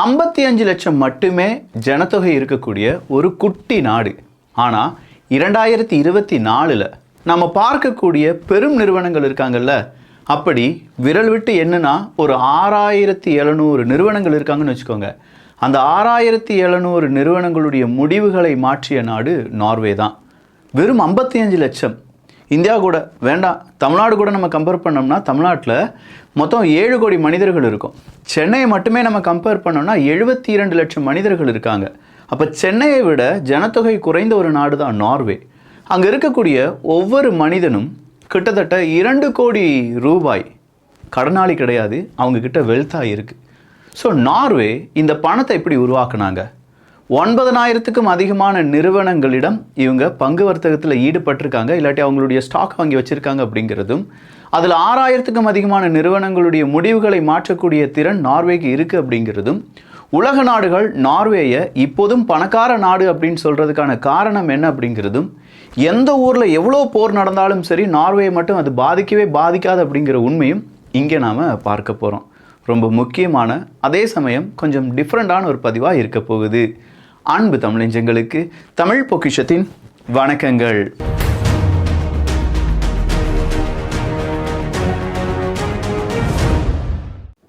ஐம்பத்தி அஞ்சு லட்சம் மட்டுமே ஜனத்தொகை இருக்கக்கூடிய ஒரு குட்டி நாடு. ஆனால் இரண்டாயிரத்தி இருபத்தி நாலில் நம்ம பார்க்கக்கூடிய பெரும் நிறுவனங்கள் இருக்காங்கல்ல? அப்படி விரல் விட்டு என்னன்னா ஒரு ஆறாயிரத்தி எழுநூறு நிறுவனங்கள் இருக்காங்கன்னு வச்சுக்கோங்க. அந்த ஆறாயிரத்தி எழுநூறு நிறுவனங்களுடைய முடிவுகளை மாற்றிய நாடு நார்வே தான். வெறும் ஐம்பத்தி அஞ்சு லட்சம். இந்தியா கூட வேண்டாம் தமிழ்நாடு கூட நம்ம கம்பேர் பண்ணோம்னா தமிழ்நாட்டில் மொத்தம் ஏழு கோடி மனிதர்கள் இருக்கும். சென்னையை மட்டுமே நம்ம கம்பேர் பண்ணோம்னா எழுபத்தி இரண்டு லட்சம் மனிதர்கள் இருக்காங்க. அப்போ சென்னையை விட ஜனத்தொகை குறைந்த ஒரு நாடு தான் நார்வே. அங்கே இருக்கக்கூடிய ஒவ்வொரு மனிதனும் கிட்டத்தட்ட இரண்டு கோடி ரூபாய் கடனாளி கிடையாது அவங்கக்கிட்ட வெல்த்தாக இருக்குது ஸோ நார்வே இந்த பணத்தை எப்படி உருவாக்குனாங்க? ஒன்பதனாயிரத்துக்கும் அதிகமான நிறுவனங்களிடம் இவங்க பங்கு வர்த்தகத்தில் ஈடுபட்டிருக்காங்க இல்லாட்டி அவங்களுடைய ஸ்டாக் வாங்கி வச்சிருக்காங்க அப்படிங்கிறதும் அதில் ஆறாயிரத்துக்கும் அதிகமான நிறுவனங்களுடைய முடிவுகளை மாற்றக்கூடிய திறன் நார்வேக்கு இருக்குது அப்படிங்கிறதும் உலக நாடுகள் நார்வேயை இப்போதும் பணக்கார நாடு அப்படின்னு சொல்கிறதுக்கான காரணம் என்ன அப்படிங்கிறதும் எந்த ஊரில் எவ்வளோ போர் நடந்தாலும் சரி நார்வேயை மட்டும் அது பாதிக்கவே பாதிக்காது அப்படிங்கிற உண்மையும் இங்கே நாம் பார்க்க போகிறோம் ரொம்ப முக்கியமான அதே சமயம் கொஞ்சம் டிஃப்ரெண்ட்டான ஒரு பதிவாக இருக்க போகுது. அன்பு தமிழஞ்சங்களுக்கு தமிழ் பொக்கிஷத்தின் வணக்கங்கள்.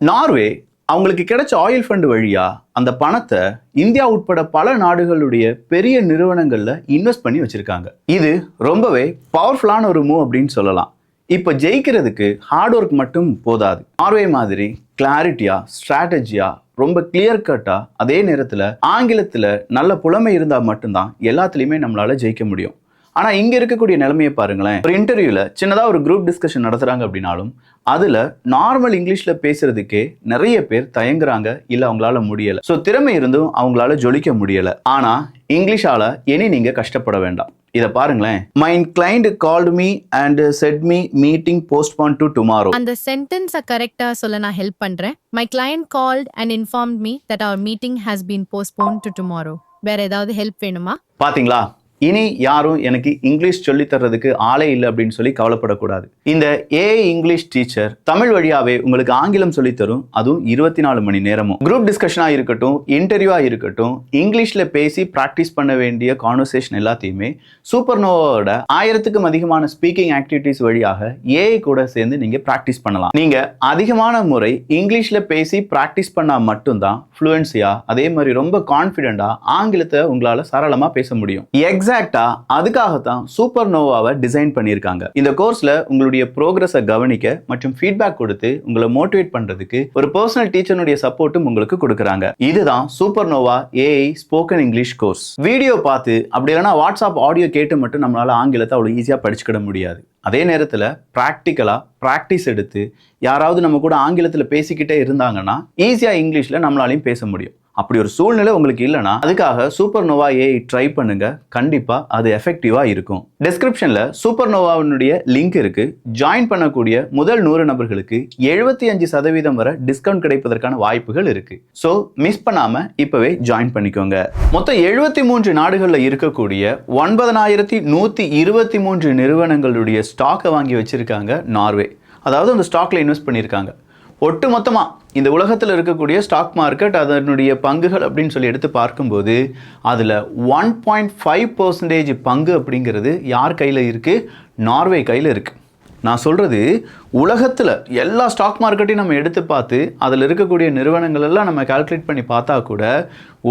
நார்வே அவங்களுக்கு கிடைச்ச ஆயில் ஃபண்ட் வழியா அந்த பணத்தை இந்தியா உட்பட பல நாடுகளுடைய பெரிய நிறுவனங்களில் இன்வெஸ்ட் பண்ணி வச்சிருக்காங்க. இது ரொம்பவே பவர்ஃபுல்லான ஒரு மூவ் அப்படின்னு சொல்லலாம். இப்போ ஜெயிக்கிறதுக்கு ஹார்ட் ஒர்க் மட்டும் போதாது. நார்வே மாதிரி கிளாரிட்டியா ஸ்ட்ராட்டஜியா ரொம்ப கிளியர் கட்டா அதே நேரத்தில் ஆங்கிலத்தில் நல்ல புலமை இருந்தால் மட்டும்தான் எல்லாத்துலேயுமே நம்மளால ஜெயிக்க முடியும். ஆனா இங்க இருக்கக்கூடிய நிலைமையை பாருங்களேன். ஒரு இன்டர்வியூல சின்னதா ஒரு குரூப் டிஸ்கஷன் நடத்துறாங்க அப்படின்னாலும் அதுல நார்மல் இங்கிலீஷ்ல பேசுறதுக்கே நிறைய பேர் தயங்குறாங்க இல்ல அவங்களால முடியல. சோ திறமை இருந்தும் அவங்களால ஜொலிக்க முடியல. ஆனா இங்கிலீஷால இனி நீங்க கஷ்டப்பட வேண்டாம். இதை பாருங்களேன். Mine client called me and said me meeting postpone to tomorrow அந்த சென்டென்ஸை கரெக்டா சொல்ல நான் ஹெல்ப் பண்றேன். My client called and inform me that our meeting has been postpone to tomorrow வேற ஏதாவது ஹெல்ப் வேணுமா? பாத்தீங்களா? இனி யாரும் எனக்கு இங்கிலீஷ் சொல்லித் தர்றதுக்கு ஆளே இல்லை அப்படின்னு சொல்லி கவலைப்படக்கூடாது. இந்த ஏஐ இங்கிலீஷ் டீச்சர் தமிழ் வழியாவே உங்களுக்கு ஆங்கிலம் சொல்லித் தரும். அதுவும் இருபத்தி நாலு மணி நேரமும். குரூப் டிஸ்கஷனாக இருக்கட்டும் இன்டர்வியூவாக இருக்கட்டும் இங்கிலீஷில் பேசி ப்ராக்டிஸ் பண்ண வேண்டிய கான்வர்சேஷன் எல்லாத்தையுமே சூப்பர் நோவோட ஆயிரத்துக்கும் அதிகமான ஸ்பீக்கிங் ஆக்டிவிட்டிஸ் வழியாக ஏஐ கூட சேர்ந்து நீங்கள் ப்ராக்டிஸ் பண்ணலாம். நீங்கள் அதிகமான முறை இங்கிலீஷில் பேசி ப்ராக்டிஸ் பண்ணால் மட்டும்தான் ஃப்ளூயன்சியாக அதே மாதிரி ரொம்ப கான்ஃபிடெண்ட்டாக ஆங்கிலத்தை உங்களால் சரளமாக பேச முடியும். எக்ஸ் எக்ஸாக்டா அதுக்காகத்தான் சூப்பர் நோவாவை டிசைன் பண்ணியிருக்காங்க. இந்த கோர்ஸ்ல உங்களுடைய ப்ரோக்ரஸை கவனிக்க மற்றும் ஃபீட்பேக் கொடுத்து உங்களை மோட்டிவேட் பண்றதுக்கு ஒரு பர்சனல் டீச்சருடைய சப்போர்ட்டும் உங்களுக்கு கொடுக்குறாங்க. இதுதான் super Nova AI spoken English course video பார்த்து அப்படி இல்லைன்னா வாட்ஸ்அப் ஆடியோ கேட்டு மட்டும் நம்மளால ஆங்கிலத்தை அவ்வளோ ஈஸியாக படிச்சுக்கிட முடியாது. அதே நேரத்தில் ப்ராக்டிக்கலாக ப்ராக்டிஸ் எடுத்து யாராவது நம்ம கூட ஆங்கிலத்தில் பேசிக்கிட்டே இருந்தாங்கன்னா ஈஸியாக இங்கிலீஷில் நம்மளாலையும் பேச முடியும். அப்படி ஒரு சூழ்நிலை உங்களுக்கு இல்லைனா அதுக்காக சூப்பர் நோவா ஏஐ ட்ரை பண்ணுங்க. கண்டிப்பா அது எஃபெக்டிவா இருக்கும். டிஸ்கிரிப்ஷன்ல சூப்பர் நோவாவினுடைய லிங்க் இருக்கு. ஜாயின் பண்ணக்கூடிய முதல் நூறு நபர்களுக்கு எழுபத்தி அஞ்சு சதவீதம் வரை டிஸ்கவுண்ட் கிடைப்பதற்கான வாய்ப்புகள் இருக்கு. ஸோ மிஸ் பண்ணாம இப்பவே ஜாயின் பண்ணிக்கோங்க. மொத்தம் எழுபத்தி மூன்று நாடுகளில் இருக்கக்கூடிய ஒன்பதனாயிரத்தி நூத்தி இருபத்தி மூன்று நிறுவனங்களுடைய ஸ்டாக்கை வாங்கி வச்சிருக்காங்க நார்வே அதாவது அந்த ஸ்டாக்ல இன்வெஸ்ட் பண்ணியிருக்காங்க. ஒட்டு மொத்தமாக இந்த உலகத்தில் இருக்கக்கூடிய ஸ்டாக் மார்க்கெட் அதனுடைய பங்குகள் அப்படின்னு சொல்லி எடுத்து பார்க்கும்போது அதில் ஒன் பாயிண்ட் ஃபைவ் பர்சன்டேஜ் பங்கு அப்படிங்கிறது யார் கையில் இருக்குது நார்வே கையில் இருக்குது நான் சொல்கிறது உலகத்தில் எல்லா ஸ்டாக் மார்க்கெட்டையும் நம்ம எடுத்து பார்த்து அதில் இருக்கக்கூடிய நிறுவனங்கள் எல்லாம் நம்ம கால்குலேட் பண்ணி பார்த்தா கூட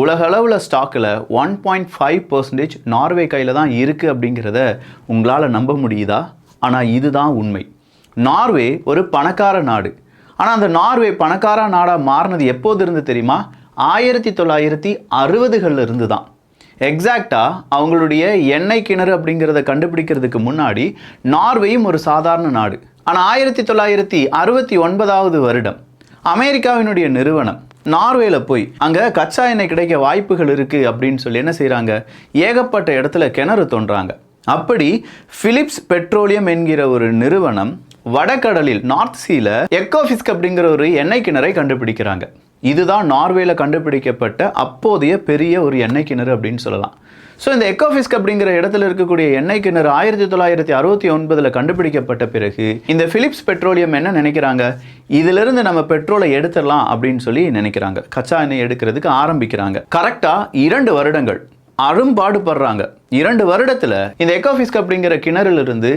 உலகளவில் ஸ்டாக்கில் one point five percentage Norway கையில் தான் இருக்குது அப்படிங்கிறத உங்களால் நம்ப முடியுதா? ஆனால் இதுதான் உண்மை. நார்வே ஒரு பணக்கார நாடு. ஆனால் அந்த நார்வே பணக்கார நாடாக மாறினது எப்போது இருந்து தெரியுமா? ஆயிரத்தி தொள்ளாயிரத்தி அறுபதுகளில் இருந்து தான் எக்ஸாக்டாக அவங்களுடைய எண்ணெய் கிணறு அப்படிங்கிறத கண்டுபிடிக்கிறதுக்கு முன்னாடி நார்வேயும் ஒரு சாதாரண நாடு. ஆனால் ஆயிரத்தி தொள்ளாயிரத்தி அறுபத்தி ஒன்பதாவது வருடம் அமெரிக்காவினுடைய நிறுவனம் நார்வேல போய் அங்கே கச்சா எண்ணெய் கிடைக்க வாய்ப்புகள் இருக்குது அப்படின்னு சொல்லி என்ன செய்கிறாங்க ஏகப்பட்ட இடத்துல கிணறு தோன்றாங்க. அப்படி ஃபிலிப்ஸ் பெட்ரோலியம் என்கிற ஒரு நிறுவனம் வடகடலில் நார்த் சீல எக்கோஃபிஸ்க் அப்படிங்கிற ஒரு எண்ணெய் கிணறை கண்டுபிடிக்கிறாங்க. இதுதான் நார்வேல கண்டுபிடிக்கப்பட்ட அப்போதைய பெரிய ஒரு எண்ணெய் கிணறு அப்படின்னு சொல்லலாம். ஸோ இந்த எக்கோஃபிஸ்க் அப்படிங்கிற இடத்துல இருக்கக்கூடிய எண்ணெய் கிணறு ஆயிரத்தி தொள்ளாயிரத்தி அறுபத்தி ஒன்பதில் கண்டுபிடிக்கப்பட்ட பிறகு இந்த பிலிப்ஸ் பெட்ரோலியம் என்ன நினைக்கிறாங்க? இதிலிருந்து நம்ம பெட்ரோலை எடுத்துடலாம் அப்படின்னு சொல்லி நினைக்கிறாங்க. கச்சா எண்ணெய் எடுக்கிறதுக்கு ஆரம்பிக்கிறாங்க. கரெக்டாக இரண்டு வருடங்கள். அரும்பாடுபடுறாங்க. இரண்டு வருடத்துல இந்த எக்கோஃபிஸ்க் அப்படிங்கிற கிணறுல இருந்து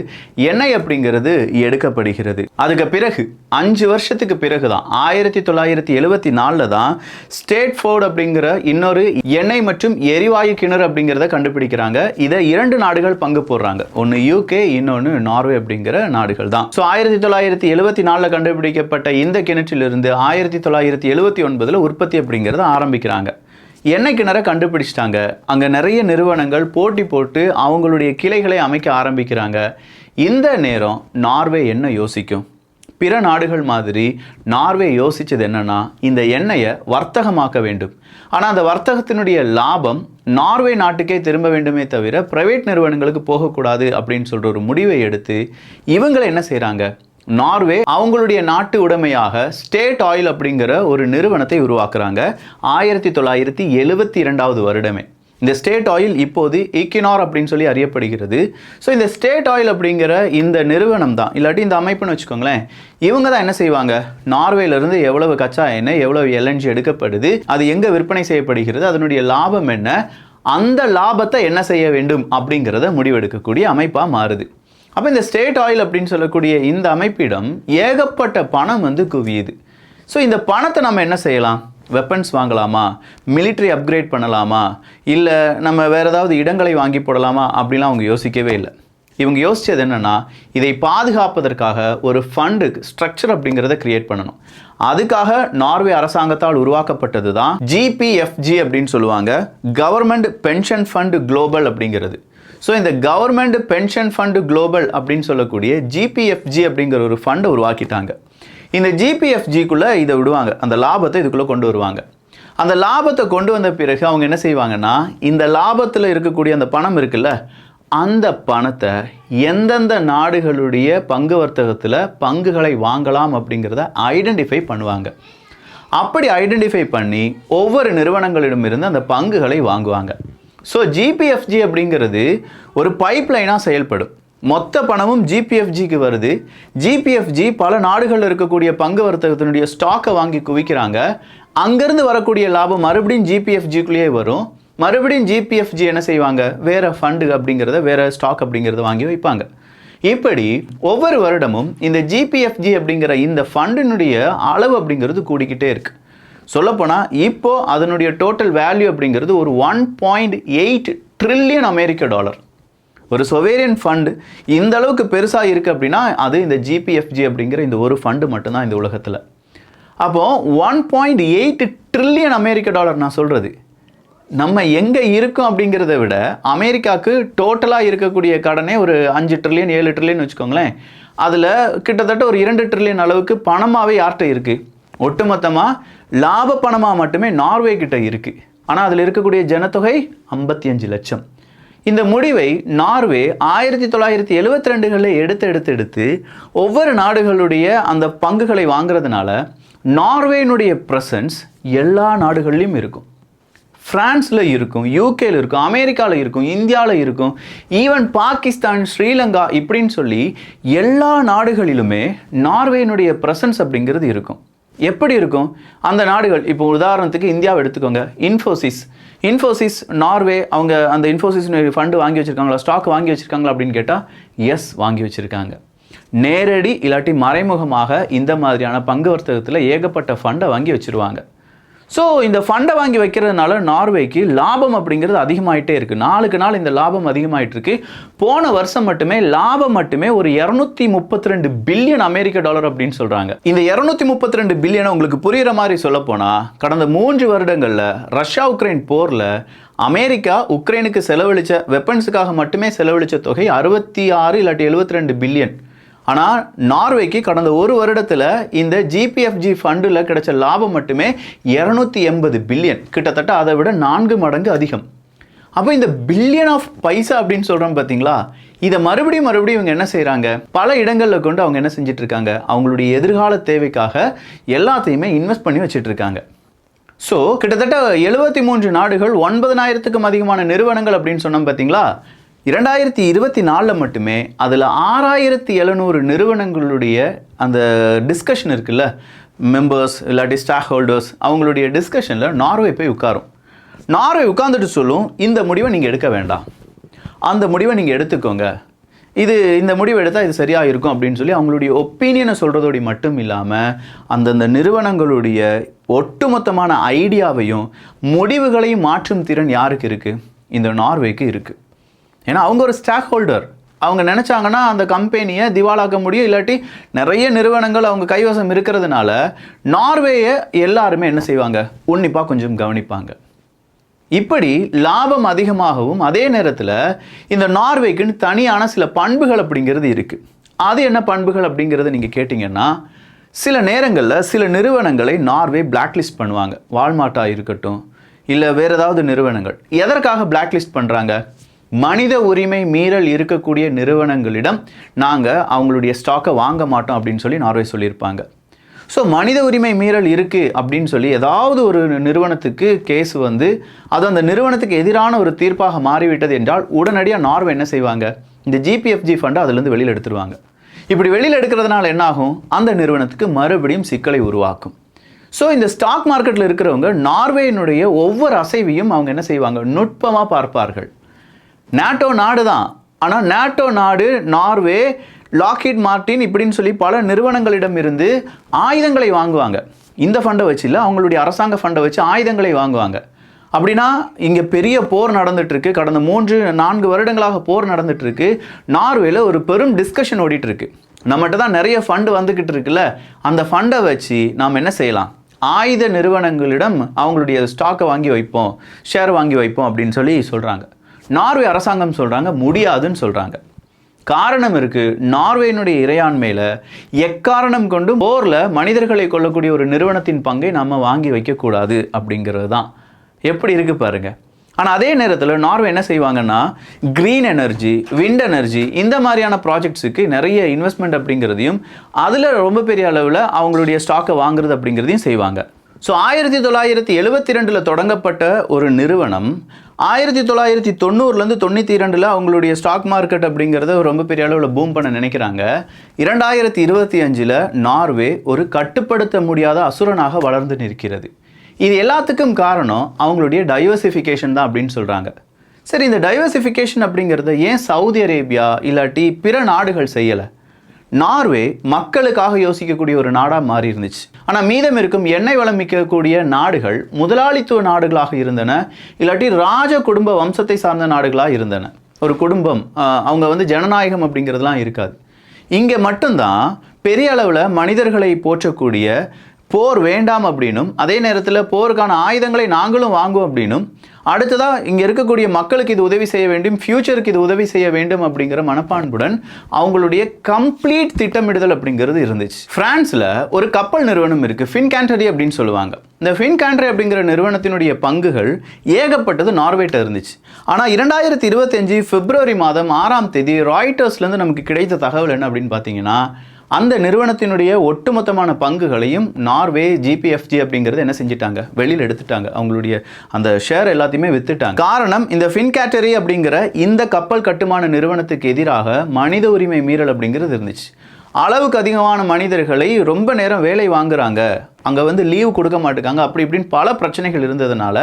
எண்ணெய் அப்படிங்கிறது எடுக்கப்படுகிறது. அதுக்கு பிறகு அஞ்சு வருஷத்துக்கு பிறகுதான் ஆயிரத்தி தொள்ளாயிரத்தி எழுபத்தி நாலில் தான் ஸ்டேட் ஃபோர்ட் அப்படிங்கிற இன்னொரு எண்ணெய் மற்றும் எரிவாயு கிணறு அப்படிங்கிறத கண்டுபிடிக்கிறாங்க. இதை இரண்டு நாடுகள் பங்கு போடுறாங்க. ஒன்று யூகே இன்னொன்று நார்வே அப்படிங்கிற நாடுகள் தான். ஸோ ஆயிரத்தி தொள்ளாயிரத்தி எழுபத்தி நாலில் கண்டுபிடிக்கப்பட்ட இந்த கிணற்றிலிருந்து ஆயிரத்தி தொள்ளாயிரத்தி எழுபத்தி ஒன்பதில் உற்பத்தி அப்படிங்கிறத ஆரம்பிக்கிறாங்க. எண்ணெய் கிணற கண்டுபிடிச்சிட்டாங்க. அங்கே நிறைய நிறுவனங்கள் போட்டி போட்டு அவங்களுடைய கிளைகளை அமைக்க ஆரம்பிக்கிறாங்க. இந்த நேரம் நார்வே என்ன யோசிக்கும்? பிற நாடுகள் மாதிரி நார்வே யோசித்தது என்னென்னா இந்த எண்ணெயை வர்த்தகமாக்க வேண்டும். ஆனால் அந்த வர்த்தகத்தினுடைய லாபம் நார்வே நாட்டுக்கே திரும்ப வேண்டுமே தவிர பிரைவேட் நிறுவனங்களுக்கு போகக்கூடாது அப்படின்னு சொல்கிற ஒரு முடிவை எடுத்து இவங்களை என்ன செய்கிறாங்க நார்வே அவங்களுடைய நாட்டு உடைமையாக ஸ்டேட் ஆயில் அப்படிங்கிற ஒரு நிறுவனத்தை உருவாக்குறாங்க. ஆயிரத்தி தொள்ளாயிரத்தி எழுபத்தி இரண்டாவது வருடமே. இந்த ஸ்டேட் ஆயில் இப்போது ஈக்கினார் அப்படின்னு சொல்லி அறியப்படுகிறது. ஸோ இந்த ஸ்டேட் ஆயில் அப்படிங்கிற இந்த நிறுவனம் தான். இல்லாட்டி இந்த அமைப்புன்னு வச்சுக்கோங்களேன் இவங்க தான் என்ன செய்வாங்க? நார்வேலேருந்து எவ்வளவு கச்சா எண்ணெய் எவ்வளவு எல்என்ஜி எடுக்கப்படுது அது எங்கே விற்பனை செய்யப்படுகிறது அதனுடைய லாபம் என்ன அந்த லாபத்தை என்ன செய்ய வேண்டும் அப்படிங்கிறத முடிவெடுக்கக்கூடிய அமைப்பாக மாறுது. அப்போ இந்த ஸ்டேட் ஆயில் அப்படின்னு சொல்லக்கூடிய இந்த அமைப்பிடம் ஏகப்பட்ட பணம் வந்து குவியுது. ஸோ இந்த பணத்தை நம்ம என்ன செய்யலாம்? வெப்பன்ஸ் வாங்கலாமா? மிலிட்ரி அப்கிரேட் பண்ணலாமா? இல்லை நம்ம வேறு ஏதாவது இடங்களை வாங்கி போடலாமா? அப்படிலாம் அவங்க யோசிக்கவே இல்லை. இவங்க யோசித்தது என்னென்னா இதை பாதுகாப்பதற்காக ஒரு ஃபண்டு ஸ்ட்ரக்சர் அப்படிங்கிறத கிரியேட் பண்ணணும். அதுக்காக நார்வே அரசாங்கத்தால் உருவாக்கப்பட்டது தான் ஜிபிஎஃப்ஜி அப்படின்னு சொல்லுவாங்க. கவர்மெண்ட் பென்ஷன் ஃபண்ட் குளோபல் அப்படிங்கிறது. ஸோ இந்த கவர்மெண்ட் பென்ஷன் ஃபண்டு குளோபல் அப்படின்னு சொல்லக்கூடிய ஜிபிஎஃப்ஜி அப்படிங்கிற ஒரு ஃபண்டை உருவாக்கிட்டாங்க. இந்த ஜிபிஎஃப்ஜிக்குள்ளே இதை விடுவாங்க. அந்த லாபத்தை இதுக்குள்ளே கொண்டு வருவாங்க. அந்த லாபத்தை கொண்டு வந்த பிறகு அவங்க என்ன செய்வாங்கன்னா இந்த லாபத்தில் இருக்கக்கூடிய அந்த பணம் இருக்குல்ல அந்த பணத்தை எந்தெந்த நாடுகளுடைய பங்கு வர்த்தகத்தில் பங்குகளை வாங்கலாம் அப்படிங்கிறத ஐடென்டிஃபை பண்ணுவாங்க. அப்படி ஐடென்டிஃபை பண்ணி ஒவ்வொரு நிறுவனங்களிடமிருந்து அந்த பங்குகளை வாங்குவாங்க. ஸோ ஜிபிஎஃப்ஜி அப்படிங்கிறது ஒரு பைப்லைனாக செயல்படும். மொத்த பணமும் ஜிபிஎஃப்ஜிக்கு வருது. ஜிபிஎஃப்ஜி பல நாடுகளில் இருக்கக்கூடிய பங்கு வர்த்தகத்தினுடைய ஸ்டாக்கை வாங்கி குவிக்கிறாங்க. அங்கேருந்து வரக்கூடிய லாபம் மறுபடியும் ஜிபிஎஃப்ஜிக்குள்ளேயே வரும். மறுபடியும் ஜிபிஎஃப்ஜி என்ன செய்வாங்க? வேறு ஃபண்டு அப்படிங்கிறத வேறு ஸ்டாக் அப்படிங்கிறத வாங்கி வைப்பாங்க. இப்படி ஒவ்வொரு வருடமும் இந்த ஜிபிஎஃப்ஜி அப்படிங்கிற இந்த ஃபண்டினுடைய அளவு அப்படிங்கிறது கூடிக்கிட்டே இருக்குது சொல்லப்போனால் இப்போ அதனுடைய டோட்டல் வேல்யூ அப்படிங்கிறது ஒரு ஒன் பாயிண்ட் எயிட் ட்ரில்லியன் அமெரிக்க டாலர் ஒரு சொவேரியன் ஃபண்டு இந்த அளவுக்கு பெருசாக இருக்குது அப்படின்னா அது இந்த ஜிபிஎஃப்ஜி அப்படிங்கிற இந்த ஒரு ஃபண்டு மட்டும்தான் இந்த உலகத்தில். அப்போது ஒன் பாயிண்ட் எயிட் ட்ரில்லியன் அமெரிக்க டாலர் நான் சொல்கிறது நம்ம எங்கே இருக்கோம் அப்படிங்கிறத விட அமெரிக்காவுக்கு டோட்டலாக இருக்கக்கூடிய கடனே ஒரு அஞ்சு ட்ரில்லியன் ஏழு ட்ரில்லியன் வச்சுக்கோங்களேன். அதில் கிட்டத்தட்ட ஒரு இரண்டு ட்ரில்லியன் அளவுக்கு பணமாகவே யார்கிட்ட இருக்குது ஒட்டுமொத்தமாக லாப பணமாக மட்டுமே நார்வே கிட்ட இருக்குது ஆனால் அதில் இருக்கக்கூடிய ஜனத்தொகை ஐம்பத்தி அஞ்சு லட்சம். இந்த முடிவை நார்வே ஆயிரத்தி தொள்ளாயிரத்தி எழுபத்தி ரெண்டுகளில் எடுத்து எடுத்து எடுத்து ஒவ்வொரு நாடுகளுடைய அந்த பங்குகளை வாங்குறதுனால நார்வேனுடைய ப்ரெசன்ஸ் எல்லா நாடுகள்லையும் இருக்கும். ஃப்ரான்ஸில் இருக்கும் யூகேல இருக்கும் அமெரிக்காவில் இருக்கும் இந்தியாவில் இருக்கும் ஈவன் பாகிஸ்தான் ஸ்ரீலங்கா இப்படின்னு சொல்லி எல்லா நாடுகளிலுமே நார்வேனுடைய ப்ரெசன்ஸ் அப்படிங்கிறது இருக்கும். எப்படி இருக்கும்? அந்த நாடுகள் இப்போ உதாரணத்துக்கு இந்தியாவை எடுத்துக்கோங்க. இன்ஃபோசிஸ் இன்ஃபோசிஸ் நார்வே அவங்க அந்த இன்ஃபோசிஸ் ஃபண்டு வாங்கி வச்சுருக்காங்களா? ஸ்டாக் வாங்கி வச்சுருக்காங்களா அப்படின்னு கேட்டால் எஸ் வாங்கி வச்சுருக்காங்க. நேரடி இல்லாட்டி மறைமுகமாக இந்த மாதிரியான பங்கு வர்த்தகத்தில் ஏகப்பட்ட ஃபண்டை வாங்கி வச்சுருவாங்க. ஸோ இந்த ஃபண்டை வாங்கி வைக்கிறதுனால நார்வேக்கு லாபம் அப்படிங்கிறது அதிகமாயிட்டே இருக்குது நாளுக்கு நாள் இந்த லாபம் அதிகமாயிட்டு இருக்கு. போன வருஷம் மட்டுமே லாபம் மட்டுமே ஒரு இரநூத்தி முப்பத்தி ரெண்டு பில்லியன் அமெரிக்க டாலர் அப்படின்னு சொல்கிறாங்க இந்த இரநூத்தி முப்பத்தி ரெண்டு பில்லியனை உங்களுக்கு புரிகிற மாதிரி சொல்லப்போனால் கடந்த மூன்று வருடங்களில் ரஷ்யா உக்ரைன் போரில் அமெரிக்கா உக்ரைனுக்கு செலவழிச்ச வெப்பன்ஸுக்காக மட்டுமே செலவழிச்ச தொகை அறுபத்தி ஆறு இல்லாட்டி எழுபத்தி ரெண்டு பில்லியன். ஆனால் நார்வேக்கு கடந்த ஒரு வருடத்தில் இந்த ஜிபிஎஃப்ஜி ஃபண்டில் கிடைச்ச லாபம் மட்டுமே இரநூத்தி எண்பது பில்லியன் கிட்டத்தட்ட அதை விட நான்கு மடங்கு அதிகம். அப்போ இந்த பில்லியன் ஆஃப் பைசா அப்படின்னு சொல்கிறோம் பார்த்தீங்களா இதை மறுபடியும் மறுபடியும் இவங்க என்ன செய்கிறாங்க பல இடங்களில் கொண்டு அவங்க என்ன செஞ்சுட்டு இருக்காங்க அவங்களுடைய எதிர்கால தேவைக்காக எல்லாத்தையுமே இன்வெஸ்ட் பண்ணி வச்சுட்டு இருக்காங்க ஸோ கிட்டத்தட்ட எழுபத்தி மூன்று நாடுகள் ஒன்பதனாயிரத்துக்கும் அதிகமான நிறுவனங்கள் அப்படின்னு சொன்னோம் பார்த்தீங்களா இரண்டாயிரத்தி இருபத்தி நாலில் மட்டுமே அதில் ஆறாயிரத்தி எழுநூறு நிறுவனங்களுடைய அந்த டிஸ்கஷன் இருக்குல்ல மெம்பர்ஸ் இல்லாட்டி ஸ்டாக் ஹோல்டர்ஸ் அவங்களுடைய டிஸ்கஷனில் நார்வே போய் உட்காரும். நார்வே உட்காந்துட்டு சொல்லும் இந்த முடிவை நீங்கள் எடுக்க வேண்டாம். அந்த முடிவை நீங்கள் எடுத்துக்கோங்க. இது இந்த முடிவு எடுத்தால் இது சரியாக இருக்கும் அப்படின்னு சொல்லி அவங்களுடைய ஒப்பீனியனை சொல்கிறதோடு மட்டும் இல்லாமல் அந்தந்த நிறுவனங்களுடைய ஒட்டுமொத்தமான ஐடியாவையும் முடிவுகளையும் மாற்றும் திறன் யாருக்கு இருக்குது இந்த நார்வேக்கு இருக்குது ஏன்னா அவங்க ஒரு ஸ்டாக் ஹோல்டர் அவங்க நினச்சாங்கன்னா அந்த கம்பெனியை திவாலாக்க முடியும் இல்லாட்டி நிறைய நிறுவனங்கள் அவங்க கைவசம் இருக்கிறதுனால நார்வேயை எல்லாருமே என்ன செய்வாங்க? உன்னிப்பாக கொஞ்சம் கவனிப்பாங்க. இப்படி லாபம் அதிகமாகவும் அதே நேரத்தில் இந்த நார்வேக்குன்னு தனியான சில பண்புகள் அப்படிங்கிறது இருக்குது அது என்ன பண்புகள் அப்படிங்கிறத நீங்கள் கேட்டிங்கன்னா சில நேரங்களில் சில நிறுவனங்களை நார்வே பிளாக்லிஸ்ட் பண்ணுவாங்க. வால்மார்ட்டாக இருக்கட்டும் இல்லை வேறு ஏதாவது நிறுவனங்கள். எதற்காக பிளாக்லிஸ்ட் பண்ணுறாங்க மனித உரிமை மீறல் இருக்கக்கூடிய நிறுவனங்களிடம் நாங்கள் அவங்களுடைய ஸ்டாக்கை வாங்க மாட்டோம் அப்படின்னு சொல்லி நார்வே சொல்லியிருப்பாங்க. ஸோ மனித உரிமை மீறல் இருக்குது அப்படின்னு சொல்லி ஏதாவது ஒரு நிறுவனத்துக்கு கேஸ் வந்து அது அந்த நிறுவனத்துக்கு எதிரான ஒரு தீர்ப்பாக மாறிவிட்டது என்றால் உடனடியாக நார்வே என்ன செய்வாங்க? இந்த ஜிபிஎஃப்ஜி ஃபண்டை அதுலேருந்து வெளியில் எடுத்துருவாங்க. இப்படி வெளியில் எடுக்கிறதுனால என்ன ஆகும்? அந்த நிறுவனத்துக்கு மறுபடியும் சிக்கலை உருவாக்கும். ஸோ இந்த ஸ்டாக் மார்க்கெட்டில் இருக்கிறவங்க நார்வேயினுடைய ஒவ்வொரு அசைவையும் அவங்க என்ன செய்வாங்க? நுட்பமாக பார்ப்பார்கள். நாட்டோ நாடு தான். ஆனால் நேட்டோ நாடு நார்வே லாக்ஹிட் மார்டின் இப்படின்னு சொல்லி பல நிறுவனங்களிடம் இருந்து ஆயுதங்களை வாங்குவாங்க. இந்த ஃபண்டை வச்சு இல்லை அவங்களுடைய அரசாங்க ஃபண்டை வச்சு ஆயுதங்களை வாங்குவாங்க. அப்படின்னா இங்கே பெரிய போர் நடந்துட்டு கடந்த மூன்று நான்கு வருடங்களாக போர் நடந்துட்டு நார்வேல ஒரு பெரும் டிஸ்கஷன் ஓடிட்டுருக்கு. நம்மகிட்ட தான் நிறைய ஃபண்டு வந்துக்கிட்டு இருக்குல்ல அந்த ஃபண்டை வச்சு நாம் என்ன செய்யலாம்? ஆயுத நிறுவனங்களிடம் அவங்களுடைய ஸ்டாக்கை வாங்கி வைப்போம் ஷேர் வாங்கி வைப்போம் அப்படின்னு சொல்லி சொல்கிறாங்க நார்வே அரசாங்கம் சொல்கிறாங்க முடியாதுன்னு சொல்கிறாங்க காரணம் இருக்குது நார்வேயினுடைய இறையாண்மையில் எக்காரணம் கொண்டும் போரில் மனிதர்களை கொல்லக்கூடிய ஒரு நிறுவனத்தின் பங்கை நம்ம வாங்கி வைக்கக்கூடாது அப்படிங்கிறது தான் எப்படி இருக்கு பாருங்கள் ஆனால் அதே நேரத்தில் நார்வே என்ன செய்வாங்கன்னா க்ரீன் எனர்ஜி விண்ட் எனர்ஜி இந்த மாதிரியான ப்ராஜெக்ட்ஸுக்கு நிறைய இன்வெஸ்ட்மெண்ட் அப்படிங்கிறதையும் அதில் ரொம்ப பெரிய அளவில் அவங்களுடைய ஸ்டாக்கை வாங்குறது அப்படிங்கிறதையும் செய்வாங்க. ஸோ ஆயிரத்தி தொள்ளாயிரத்தி எழுபத்தி ரெண்டில் தொடங்கப்பட்ட ஒரு நிறுவனம் ஆயிரத்தி தொள்ளாயிரத்தி தொண்ணூறுலேருந்து தொண்ணூற்றி இரண்டில் அவங்களுடைய ஸ்டாக் மார்க்கெட் அப்படிங்கிறத ரொம்ப பெரிய அளவில் பூம் பண்ண நினைக்கிறாங்க. இரண்டாயிரத்தி இருபத்தி அஞ்சில் நார்வே ஒரு கட்டுப்படுத்த முடியாத அசுரனாக வளர்ந்து நிற்கிறது. இது எல்லாத்துக்கும் காரணம் அவங்களுடைய டைவர்சிஃபிகேஷன் தான் அப்படின்னு சொல்கிறாங்க சரி இந்த டைவர்சிஃபிகேஷன் அப்படிங்கிறத ஏன் சவுதி அரேபியா இல்லாட்டி பிற நாடுகள் செய்யலை? நார்வே மக்களுக்காக யோசிக்கக்கூடிய ஒரு நாடாக மாறி இருந்துச்சு. ஆனால் மீதம் இருக்கும் எண்ணெய் வளம் மிக்கக்கூடிய நாடுகள் முதலாளித்துவ நாடுகளாக இருந்தன இல்லாட்டி ராஜ குடும்ப வம்சத்தை சார்ந்த நாடுகளாக இருந்தன. ஒரு குடும்பம் அவங்க வந்து ஜனநாயகம் அப்படிங்கிறதுலாம் இருக்காது. இங்கே மட்டும்தான் பெரிய அளவில் மனிதர்களை போற்றக்கூடிய போர் வேண்டாம் அப்படின்னும் அதே நேரத்தில் போருக்கான ஆயுதங்களை நாங்களும் வாங்குவோம் அப்படின்னும் அடுத்ததாக இங்கே இருக்கக்கூடிய மக்களுக்கு இது உதவி செய்ய வேண்டும் ஃப்யூச்சருக்கு இது உதவி செய்ய வேண்டும் அப்படிங்கிற மனப்பான்புடன் அவங்களுடைய கம்ப்ளீட் திட்டமிடுதல் அப்படிங்கிறது இருந்துச்சு. ஃப்ரான்ஸில் ஒரு கப்பல் நிறுவனம் இருக்குது ஃபின்கேண்டரி அப்படின்னு சொல்லுவாங்க. இந்த ஃபின்கேண்டரி அப்படிங்கிற நிறுவனத்தினுடைய பங்குகள் ஏகப்பட்டது நார்வேட்ட இருந்துச்சு. ஆனால் இரண்டாயிரத்தி இருபத்தஞ்சு பிப்ரவரி மாதம் ஆறாம் தேதி ராய்டர்ஸ்லேருந்து நமக்கு கிடைத்த தகவல் என்ன அப்படின்னு பார்த்தீங்கன்னா அந்த நிறுவனத்தினுடைய ஒட்டுமொத்தமான பங்குகளையும் நார்வே ஜிபிஎஃப்ஜி அப்படிங்கிறது என்ன செஞ்சிட்டாங்க? வெளியில் எடுத்துட்டாங்க. அவங்களுடைய அந்த ஷேர் எல்லாத்தையுமே வித்துட்டாங்க. காரணம் இந்த ஃபின்கேட்டரி அப்படிங்கிற இந்த கப்பல் கட்டுமான நிறுவனத்துக்கு எதிராக மனித உரிமை மீறல் அப்படிங்கிறது இருந்துச்சு. அளவுக்கு அதிகமான மனிதர்களை ரொம்ப நேரம் வேலை வாங்குறாங்க. அங்கே வந்து லீவ் கொடுக்க மாட்டேங்காங்க அப்படி இப்படின்னு பல பிரச்சனைகள் இருந்ததுனால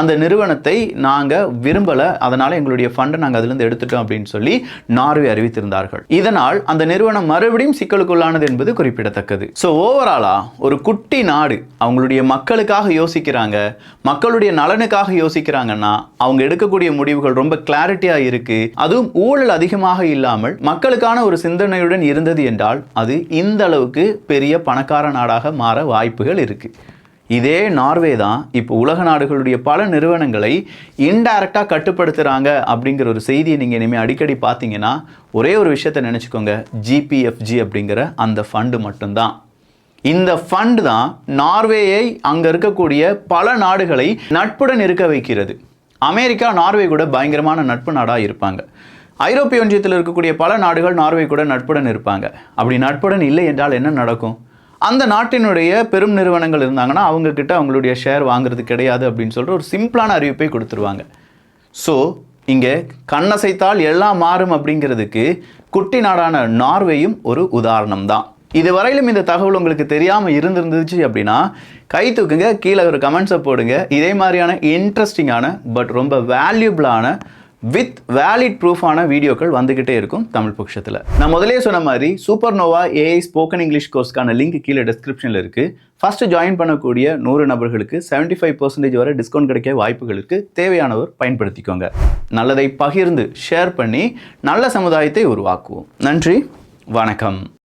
அந்த நிறுவனத்தை நாங்கள் விரும்பலை. அதனால் எங்களுடைய ஃபண்டை நாங்கள் அதுலேருந்து எடுத்துட்டோம் அப்படின்னு சொல்லி நார்வே அறிவித்திருந்தார்கள். இதனால் அந்த நிறுவனம் மறுபடியும் சிக்கலுக்குள்ளானது என்பது குறிப்பிடத்தக்கது. ஸோ ஓவராலாக ஒரு குட்டி நாடு அவங்களுடைய மக்களுக்காக யோசிக்கிறாங்க. மக்களுடைய நலனுக்காக யோசிக்கிறாங்கன்னா அவங்க எடுக்கக்கூடிய முடிவுகள் ரொம்ப கிளாரிட்டியாக இருக்குது அதுவும் ஊழல் அதிகமாக இல்லாமல் மக்களுக்கான ஒரு சிந்தனையுடன் இருந்தது என்றால் அது இந்த அளவுக்கு பெரிய பணக்கார நாடாக மாற வாய்ப்பு வாய்ப்புகள் இருக்கு. இதே நார்வே தான் இப்போ உலக நாடுகளுடைய பல நிறுவனங்களை இன்டைரக்டாக கட்டுப்படுத்துகிறாங்க அப்படிங்கிற ஒரு செய்தியை நீங்கள் இனிமேல் அடிக்கடி பார்த்தீங்கன்னா ஒரே ஒரு விஷயத்தை நினச்சிக்கோங்க. ஜிபிஎஃப்ஜி அப்படிங்கிற அந்த ஃபண்டு மட்டும்தான். இந்த ஃபண்ட் தான் நார்வேயை அங்கே இருக்கக்கூடிய பல நாடுகளை நட்புடன் இருக்க வைக்கிறது. அமெரிக்கா நார்வே கூட பயங்கரமான நட்பு நாடாக இருப்பாங்க. ஐரோப்பிய ஒன்றியத்தில் இருக்கக்கூடிய பல நாடுகள் நார்வே கூட நட்புடன் இருப்பாங்க. அப்படி நட்புடன் இல்லை என்றால் என்ன நடக்கும்? அந்த நாட்டினுடைய பெரும் நிறுவனங்கள் இருந்தாங்கன்னா அவங்கக்கிட்ட அவங்களுடைய ஷேர் வாங்குறது கிடையாது அப்படின்னு சொல்லிட்டு ஒரு சிம்பிளான அறிவிப்பை கொடுத்துருவாங்க. ஸோ இங்கே கண்ணசைத்தால் எல்லாம் மாறும் அப்படிங்கிறதுக்கு குட்டி நாடான நார்வேயும் ஒரு உதாரணம் தான். இதுவரையிலும் இந்த தகவல் உங்களுக்கு தெரியாமல் இருந்திருந்துச்சு அப்படின்னா கை தூக்குங்க கீழே ஒரு கமெண்ட்ஸை போடுங்க. இதே மாதிரியான இன்ட்ரெஸ்டிங்கான பட் ரொம்ப வேல்யூபிளான வித் வேலிட் ப்ரூஃபான வீடியோக்கள் வந்துக்கிட்டே இருக்கும் தமிழ் பட்சத்தில் நான் முதலே சொன்ன மாதிரி super Nova AI spoken English கோர்ஸ்க்கான link கீழே டிஸ்கிரிப்ஷனில் இருக்குது ஃபர்ஸ்ட் ஜாயின் பண்ணக்கூடிய நூறு நபர்களுக்கு 75% ஃபைவ் பர்சன்டேஜ் வரை டிஸ்கவுண்ட் கிடைக்க வாய்ப்புகளுக்கு தேவையானவர் பயன்படுத்திக்கோங்க. நல்லதை பகிர்ந்து ஷேர் பண்ணி நல்ல சமுதாயத்தை உருவாக்குவோம். நன்றி வணக்கம்.